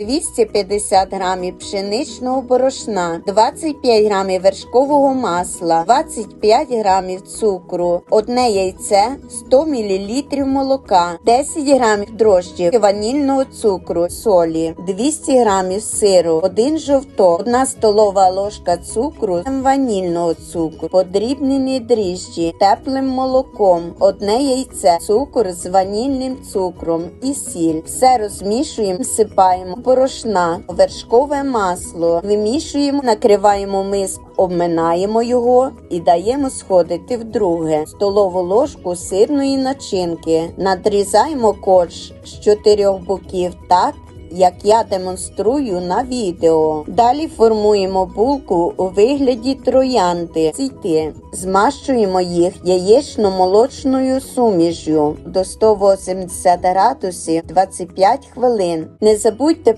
250 грамів пшеничного борошна, 25 грамів вершкового масла, 25 грамів цукру, одне яйце, 100 мл молока, 10 грамів дрожджів, ванільного цукру, солі, 200 грамів сиру, 1 жовток, 1 столова ложка цукру, ванільного цукру, подрібнені дріжджі, теплим молоком, одне яйце, цукор з ванільним цукром і сіль. Все розмішуємо, всипаємо борошна, вершкове масло, вимішуємо, накриваємо миску, обминаємо його і даємо сходити вдруге. Столову ложку сирної начинки. Надрізаємо корж з чотирьох боків так, як я демонструю на відео. Далі формуємо булку у вигляді троянди. Ційти. Змащуємо їх яєчно-молочною сумішю до 180 градусів 25 хвилин. Не забудьте